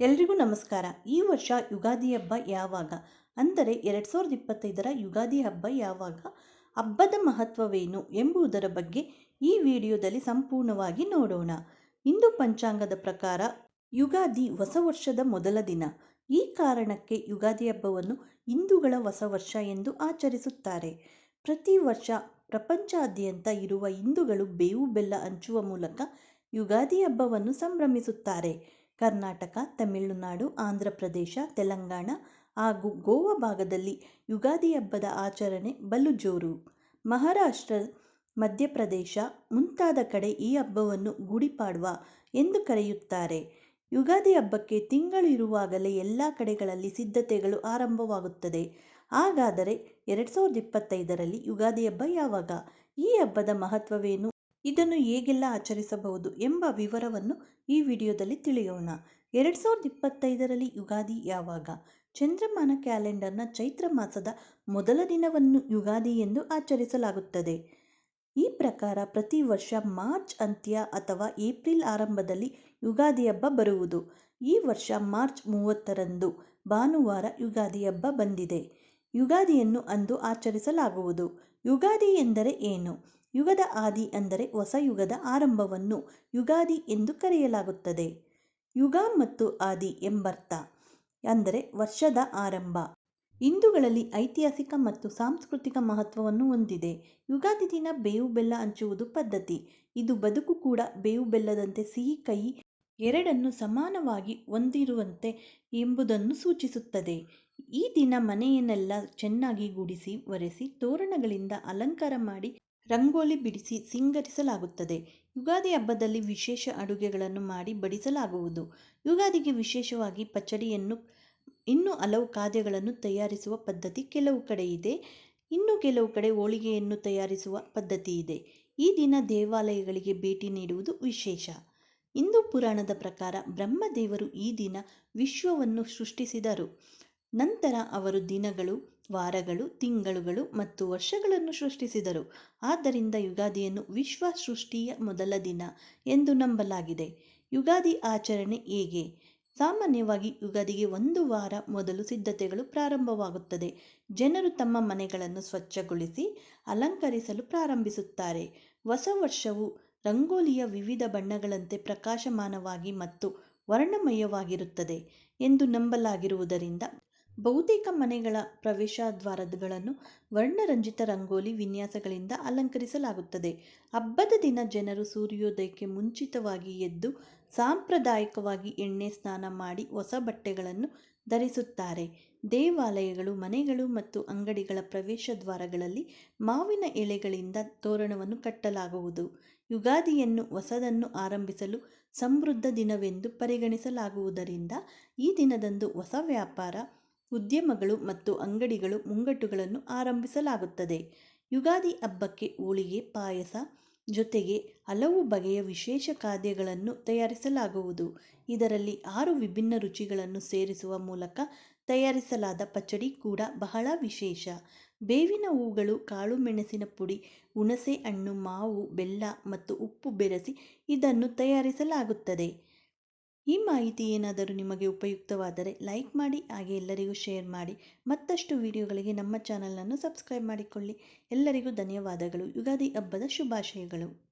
ಎಲ್ರಿಗೂ ನಮಸ್ಕಾರ. ಈ ವರ್ಷ ಯುಗಾದಿ ಹಬ್ಬ ಯಾವಾಗ? ಅಂದರೆ ಎರಡು ಸಾವಿರದ ಇಪ್ಪತ್ತೈದರ ಯುಗಾದಿ ಹಬ್ಬ ಯಾವಾಗ? ಹಬ್ಬದ ಮಹತ್ವವೇನು ಎಂಬುದರ ಬಗ್ಗೆ ಈ ವಿಡಿಯೋದಲ್ಲಿ ಸಂಪೂರ್ಣವಾಗಿ ನೋಡೋಣ. ಹಿಂದೂ ಪಂಚಾಂಗದ ಪ್ರಕಾರ ಯುಗಾದಿ ಹೊಸ ವರ್ಷದ ಮೊದಲ ದಿನ. ಈ ಕಾರಣಕ್ಕೆ ಯುಗಾದಿ ಹಬ್ಬವನ್ನು ಹಿಂದೂಗಳ ಹೊಸ ವರ್ಷ ಎಂದು ಆಚರಿಸುತ್ತಾರೆ. ಪ್ರತಿ ವರ್ಷ ಪ್ರಪಂಚಾದ್ಯಂತ ಇರುವ ಹಿಂದೂಗಳು ಬೇವು ಬೆಲ್ಲ ಹಂಚುವ ಮೂಲಕ ಯುಗಾದಿ ಹಬ್ಬವನ್ನು ಸಂಭ್ರಮಿಸುತ್ತಾರೆ. ಕರ್ನಾಟಕ, ತಮಿಳುನಾಡು ಆಂಧ್ರ ಪ್ರದೇಶ ತೆಲಂಗಾಣ ಹಾಗೂ ಗೋವಾ ಭಾಗದಲ್ಲಿ ಯುಗಾದಿ ಹಬ್ಬದ ಆಚರಣೆ ಬಲು ಜೋರು ಮಹಾರಾಷ್ಟ್ರ, ಮಧ್ಯಪ್ರದೇಶ ಮುಂತಾದ ಕಡೆ ಈ ಹಬ್ಬವನ್ನು ಗುಡಿಪಾಡ್ವ ಎಂದು ಕರೆಯುತ್ತಾರೆ. ಯುಗಾದಿ ಹಬ್ಬಕ್ಕೆ ತಿಂಗಳು ಇರುವಾಗಲೇ ಎಲ್ಲ ಕಡೆಗಳಲ್ಲಿ ಸಿದ್ಧತೆಗಳು ಆರಂಭವಾಗುತ್ತದೆ. ಹಾಗಾದರೆ ಎರಡು ಸಾವಿರದ ಇಪ್ಪತ್ತೈದರಲ್ಲಿ ಯುಗಾದಿ ಹಬ್ಬ ಯಾವಾಗ? ಈ ಹಬ್ಬದ ಮಹತ್ವವೇನು? ಇದನ್ನು ಹೇಗೆಲ್ಲ ಆಚರಿಸಬಹುದು ಎಂಬ ವಿವರವನ್ನು ಈ ವಿಡಿಯೋದಲ್ಲಿ ತಿಳಿಯೋಣ. ಎರಡು ಸಾವಿರದ ಇಪ್ಪತ್ತೈದರಲ್ಲಿ ಯುಗಾದಿ ಯಾವಾಗ? ಚಂದ್ರಮಾನ ಕ್ಯಾಲೆಂಡರ್ನ ಚೈತ್ರ ಮಾಸದ ಮೊದಲ ದಿನವನ್ನು ಯುಗಾದಿ ಎಂದು ಆಚರಿಸಲಾಗುತ್ತದೆ. ಈ ಪ್ರಕಾರ ಪ್ರತಿ ವರ್ಷ ಮಾರ್ಚ್ ಅಂತ್ಯ ಅಥವಾ ಏಪ್ರಿಲ್ ಆರಂಭದಲ್ಲಿ ಯುಗಾದಿ ಹಬ್ಬ ಬರುವುದು. ಈ ವರ್ಷ ಮಾರ್ಚ್ ಮೂವತ್ತರಂದು ಭಾನುವಾರ ಯುಗಾದಿ ಹಬ್ಬ ಬಂದಿದೆ. ಯುಗಾದಿಯನ್ನು ಅಂದು ಆಚರಿಸಲಾಗುವುದು. ಯುಗಾದಿ ಎಂದರೆ ಏನು? ಯುಗದ ಆದಿ ಅಂದರೆ ಹೊಸ ಯುಗದ ಆರಂಭವನ್ನು ಯುಗಾದಿ ಎಂದು ಕರೆಯಲಾಗುತ್ತದೆ. ಯುಗ ಮತ್ತು ಆದಿ ಎಂಬರ್ಥ ಅಂದರೆ ವರ್ಷದ ಆರಂಭ. ಹಿಂದೂಗಳಲ್ಲಿ ಐತಿಹಾಸಿಕ ಮತ್ತು ಸಾಂಸ್ಕೃತಿಕ ಮಹತ್ವವನ್ನು ಹೊಂದಿದೆ. ಯುಗಾದಿ ದಿನ ಬೇವು ಬೆಲ್ಲ ಹಂಚುವುದು ಪದ್ಧತಿ. ಇದು ಬದುಕು ಕೂಡ ಬೇವು ಬೆಲ್ಲದಂತೆ ಸಿಹಿ, ಕಹಿ ಎರಡನ್ನು ಸಮಾನವಾಗಿ ಹೊಂದಿರುವಂತೆ ಎಂಬುದನ್ನು ಸೂಚಿಸುತ್ತದೆ. ಈ ದಿನ ಮನೆಯನ್ನೆಲ್ಲ ಚೆನ್ನಾಗಿ ಗುಡಿಸಿ, ಒರೆಸಿ, ತೋರಣಗಳಿಂದ ಅಲಂಕಾರ ಮಾಡಿ ರಂಗೋಲಿ ಬಿಡಿಸಿ ಸಿಂಗರಿಸಲಾಗುತ್ತದೆ. ಯುಗಾದಿ ಹಬ್ಬದಲ್ಲಿ ವಿಶೇಷ ಅಡುಗೆಗಳನ್ನು ಮಾಡಿ ಬಡಿಸಲಾಗುವುದು. ಯುಗಾದಿಗೆ ವಿಶೇಷವಾಗಿ ಪಚಡಿಯನ್ನು, ಇನ್ನು ಹಲವು ಖಾದ್ಯಗಳನ್ನು ತಯಾರಿಸುವ ಪದ್ಧತಿ ಕೆಲವು ಕಡೆ ಇದೆ. ಇನ್ನು ಕೆಲವು ಕಡೆ ಹೋಳಿಗೆಯನ್ನು ತಯಾರಿಸುವ ಪದ್ಧತಿ ಇದೆ. ಈ ದಿನ ದೇವಾಲಯಗಳಿಗೆ ಭೇಟಿ ನೀಡುವುದು ವಿಶೇಷ. ಹಿಂದೂ ಪುರಾಣದ ಪ್ರಕಾರ ಬ್ರಹ್ಮದೇವರು ಈ ದಿನ ವಿಶ್ವವನ್ನು ಸೃಷ್ಟಿಸಿದರು. ನಂತರ ಅವರು ದಿನಗಳು ವಾರಗಳು, ತಿಂಗಳುಗಳು ಮತ್ತು ವರ್ಷಗಳನ್ನು ಸೃಷ್ಟಿಸಿದರು. ಆದ್ದರಿಂದ ಯುಗಾದಿಯನ್ನು ವಿಶ್ವ ಸೃಷ್ಟಿಯ ಮೊದಲ ದಿನ ಎಂದು ನಂಬಲಾಗಿದೆ. ಯುಗಾದಿ ಆಚರಣೆ ಹೇಗೆ? ಸಾಮಾನ್ಯವಾಗಿ ಯುಗಾದಿಗೆ ಒಂದು ವಾರ ಮೊದಲು ಸಿದ್ಧತೆಗಳು ಪ್ರಾರಂಭವಾಗುತ್ತದೆ. ಜನರು ತಮ್ಮ ಮನೆಗಳನ್ನು ಸ್ವಚ್ಛಗೊಳಿಸಿ, ಅಲಂಕರಿಸಲು ಪ್ರಾರಂಭಿಸುತ್ತಾರೆ. ಹೊಸ ವರ್ಷವು ರಂಗೋಲಿಯ ವಿವಿಧ ಬಣ್ಣಗಳಂತೆ ಪ್ರಕಾಶಮಾನವಾಗಿ ಮತ್ತು ವರ್ಣಮಯವಾಗಿರುತ್ತದೆ ಎಂದು ನಂಬಲಾಗಿರುವುದರಿಂದ ಬಹುತೇಕ ಮನೆಗಳ ಪ್ರವೇಶದ್ವಾರಗಳನ್ನು ವರ್ಣರಂಜಿತ ರಂಗೋಲಿ ವಿನ್ಯಾಸಗಳಿಂದ ಅಲಂಕರಿಸಲಾಗುತ್ತದೆ. ಹಬ್ಬದ ದಿನ ಜನರು ಸೂರ್ಯೋದಯಕ್ಕೆ ಮುಂಚಿತವಾಗಿ ಎದ್ದು ಸಾಂಪ್ರದಾಯಿಕವಾಗಿ ಎಣ್ಣೆ ಸ್ನಾನ ಮಾಡಿ ಹೊಸ ಬಟ್ಟೆಗಳನ್ನು ಧರಿಸುತ್ತಾರೆ. ದೇವಾಲಯಗಳು, ಮನೆಗಳು ಮತ್ತು ಅಂಗಡಿಗಳ ಪ್ರವೇಶ ದ್ವಾರಗಳಲ್ಲಿ ಮಾವಿನ ಎಲೆಗಳಿಂದ ತೋರಣವನ್ನು ಕಟ್ಟಲಾಗುವುದು. ಯುಗಾದಿಯನ್ನು ಹೊಸದನ್ನು ಆರಂಭಿಸಲು ಸಮೃದ್ಧ ದಿನವೆಂದು ಪರಿಗಣಿಸಲಾಗುವುದರಿಂದ ಈ ದಿನದಂದು ಹೊಸ ವ್ಯಾಪಾರ ಉದ್ಯಮಗಳು ಮತ್ತು ಅಂಗಡಿಗಳು ಮುಂಗಟ್ಟುಗಳನ್ನು ಆರಂಭಿಸಲಾಗುತ್ತದೆ. ಯುಗಾದಿ ಹಬ್ಬಕ್ಕೆ ಹೋಳಿಗೆ, ಪಾಯಸ ಜೊತೆಗೆ ಹಲವು ಬಗೆಯ ವಿಶೇಷ ಖಾದ್ಯಗಳನ್ನು ತಯಾರಿಸಲಾಗುವುದು. ಇದರಲ್ಲಿ ಆರು ವಿಭಿನ್ನ ರುಚಿಗಳನ್ನು ಸೇರಿಸುವ ಮೂಲಕ ತಯಾರಿಸಲಾದ ಪಚಡಿ ಕೂಡ ಬಹಳ ವಿಶೇಷ. ಬೇವಿನ ಹೂಗಳು, ಕಾಳು ಮೆಣಸಿನ ಪುಡಿ, ಹುಣಸೆ ಹಣ್ಣು, ಮಾವು, ಬೆಲ್ಲ ಮತ್ತು ಉಪ್ಪು ಬೆರೆಸಿ ಇದನ್ನು ತಯಾರಿಸಲಾಗುತ್ತದೆ. ಈ ಮಾಹಿತಿ ಏನಾದರೂ ನಿಮಗೆ ಉಪಯುಕ್ತವಾದರೆ ಲೈಕ್ ಮಾಡಿ, ಹಾಗೆ ಎಲ್ಲರಿಗೂ ಶೇರ್ ಮಾಡಿ. ಮತ್ತಷ್ಟು ವಿಡಿಯೋಗಳಿಗೆ ನಮ್ಮ ಚಾನಲನ್ನು ಸಬ್ಸ್ಕ್ರೈಬ್ ಮಾಡಿಕೊಳ್ಳಿ. ಎಲ್ಲರಿಗೂ ಧನ್ಯವಾದಗಳು. ಯುಗಾದಿ ಹಬ್ಬದ ಶುಭಾಶಯಗಳು.